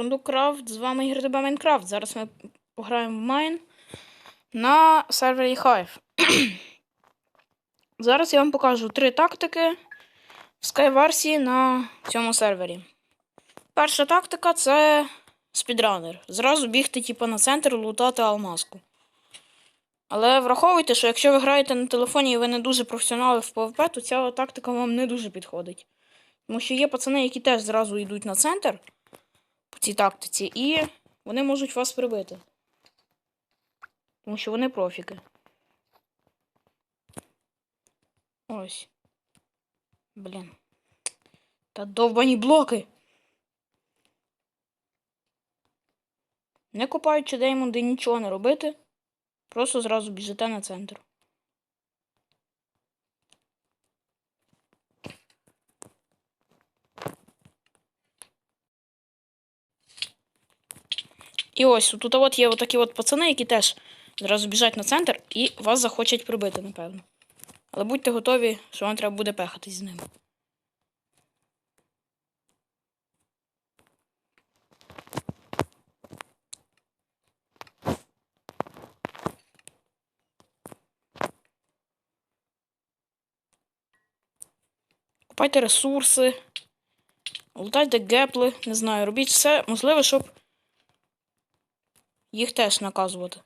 Бурундукрафт, з вами Ігор тебе Майнкрафт. Зараз ми пограємо в Майн на сервері Hive. Зараз я вам покажу три тактики в Skywars на цьому сервері. Перша тактика це спідранер. Зразу бігти типу, на центр, лутати алмазку. Але враховуйте, що якщо ви граєте на телефоні і ви не дуже професіонали в PvP, то ця тактика вам не дуже підходить. Тому що є пацани, які теж зразу йдуть на центр по цій тактиці, і вони можуть вас прибити. Тому що вони профіки. Ось. Блін. Та довбані блоки. Не копаючи деймонди, нічого не робити. Просто зразу біжите на центр. І ось тут от є отакі от пацани, які теж зразу біжать на центр і вас захочуть прибити, напевно. Але будьте готові, що вам треба буде пехатись з ними. Купайте ресурси, лутайте гепли, не знаю, робіть все можливе, щоб їх теж наказувати.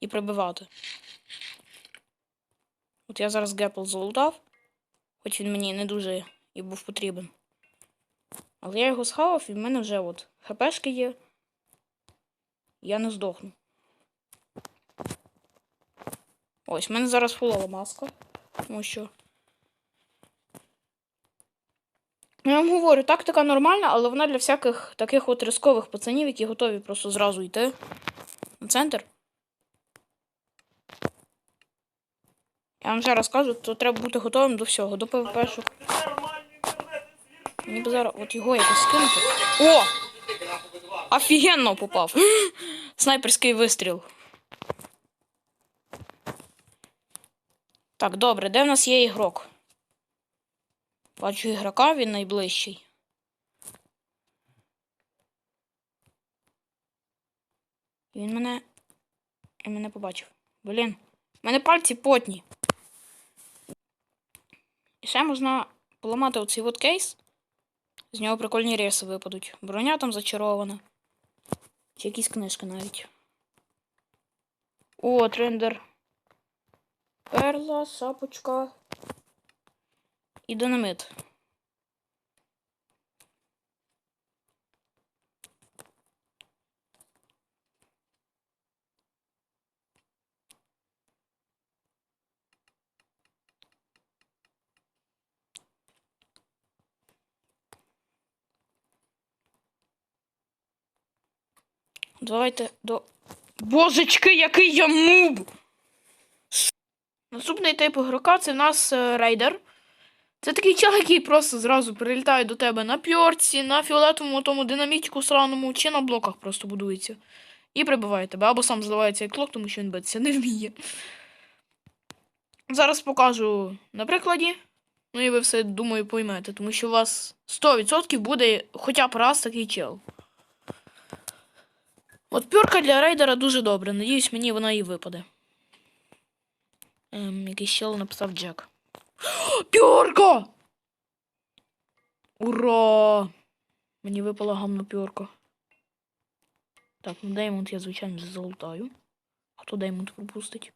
І прибивати. От я зараз гепл залутав, хоч він мені не дуже і був потрібен. Але я його схавав і в мене вже от хпшки є. Я не здохну. Ось, в мене зараз фулова маска. Тому що. Ну, Я вам говорю, тактика нормальна, але вона для всяких таких от рискових пацанів, які готові просто зразу йти на центр. Я вам вже розкажу, то треба бути готовим до всього, до ПВП. Мені б зараз от його якось скинути. О! Офігенно попав! Снайперський вистріл. Так, добре, де в нас є ігрок? Бачу ігрока, він найближчий. Він мене. Він мене побачив. Блін. У мене пальці потні. І ще можна поламати оцей от кейс. З нього прикольні реси випадуть. Броня там зачарована. Чи якісь книжки навіть. О, трендер. Перла, шапочка. І динамит. Давайте до. Божечки, який я муб! Наступний тип ігрока це в нас е, рейдер. Це такий чел, який просто зразу прилітає до тебе на пьорці, на фіолетовому тому динамітику сраному, чи на блоках просто будується. І прибиває тебе. Або сам зливається як клок, тому що він битися не вміє. Зараз покажу на прикладі. Ну і ви все, думаю, поймете, тому що у вас 100% буде хоча б раз такий чел. От пюрка для рейдера дуже добре. Надіюсь, мені вона і випаде. Ем, якийсь чел написав Джек. Пюрка! Ура! Мені випала гамна пюрка. Так, ну Деймонд я, звичайно, залутаю. Хто Деймонд пропустить?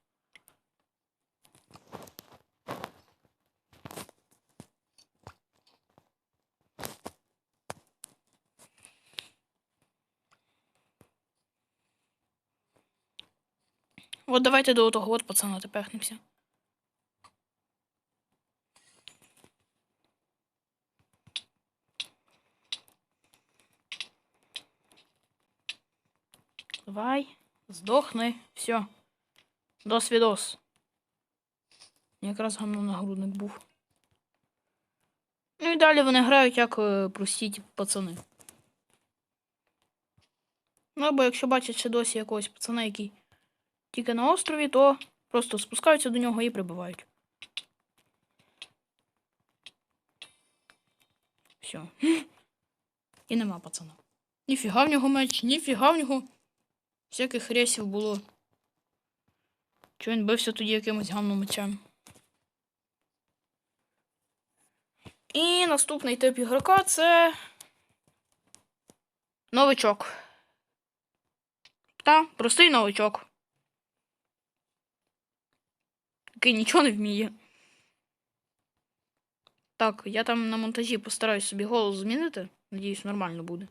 От давайте до того от пацана тепехнемося. Давай, здохни, все. Досвідос. Якраз гамно нагрудник був. Ну і далі вони грають як е, прості пацани. Ну або якщо бачать ще досі якогось пацана, який тільки на острові, то просто спускаються до нього і прибивають. Все. І нема пацана. Ніфіга в нього меч, ніфіга в нього. Всяких рейсів було. Чого він бився тоді якимось гамном мечем. І наступний тип ігрока це. Новичок. Та, простий новичок. Який нічого не вміє. Так, я там на монтажі постараюсь собі голос змінити. Надіюсь, нормально буде.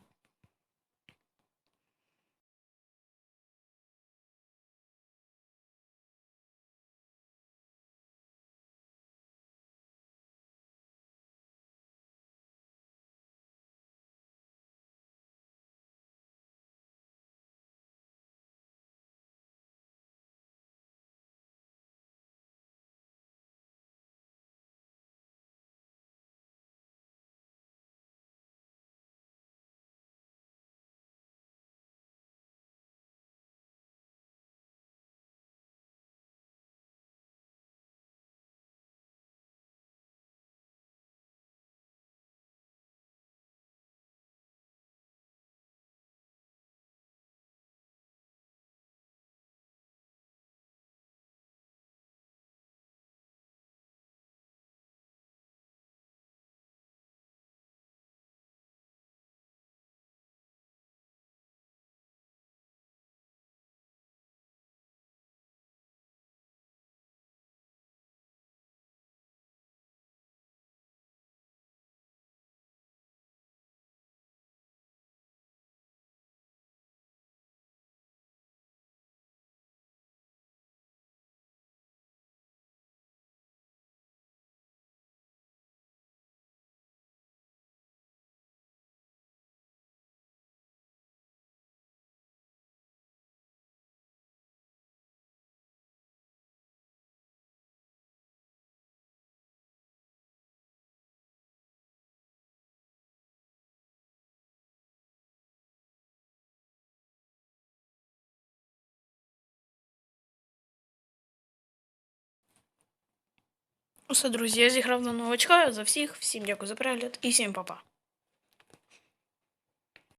Усе, друзі, я зіграв на новачка. За всіх. Всім дякую за перегляд і всім па-па.